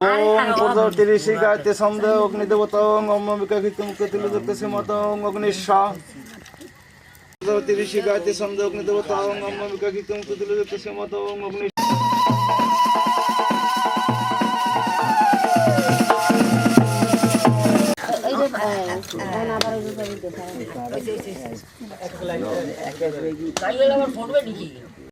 ওম পূর্ববর্তী ঋষি গায়তে ছন্দ অগ্নিদেবতা ওং অম্মিকা কীর্তমুখ তিলযুক্ত শ্রীমত ওং অগ্নিশ্বর পূর্ববর্তী ঋষি গায়তে ছন্দ অগ্নিদেবতা ওং অম্মিকা কীর্তমুখ তিলযুক্ত শ্রীমত ওং অগ্নি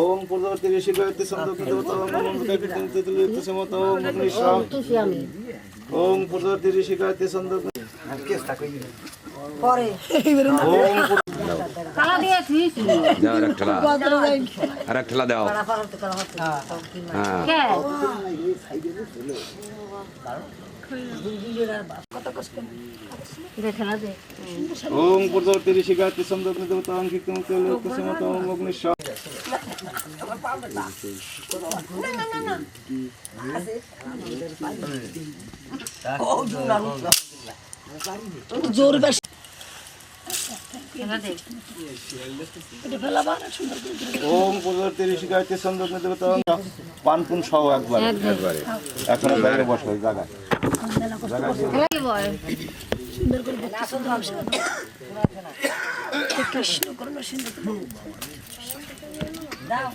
ওং পূর্ববর্তী ঋষি গায়তে ছন্দ অগ্নিদেবতা ওং অম্মিকা কীর্তমুখ তিলযুক্ত শ্রীমত ওং অগ্নিশ্বর ওং পূর্ববর্তী ঋষি গায়তে ছন্দ ওং কালা দিয়ে দাও আর এক ঠেলা। আর এক ঠেলা দাও। হ্যাঁ। খেলা পূর্ববর্তী ঋষি গায়তে ছন্দ অগ্নিদেবতা ওং কীর্তমুখ তিলযুক্ত শ্রীমত ওং অগ্নিশ্বর ছন্দ অগ্নিদেবতা পানপুন সহ একবার একবারে এখন বাইরে বসো। জায়গায় খেলা কি বল কৃষ্ণ করুণ 不要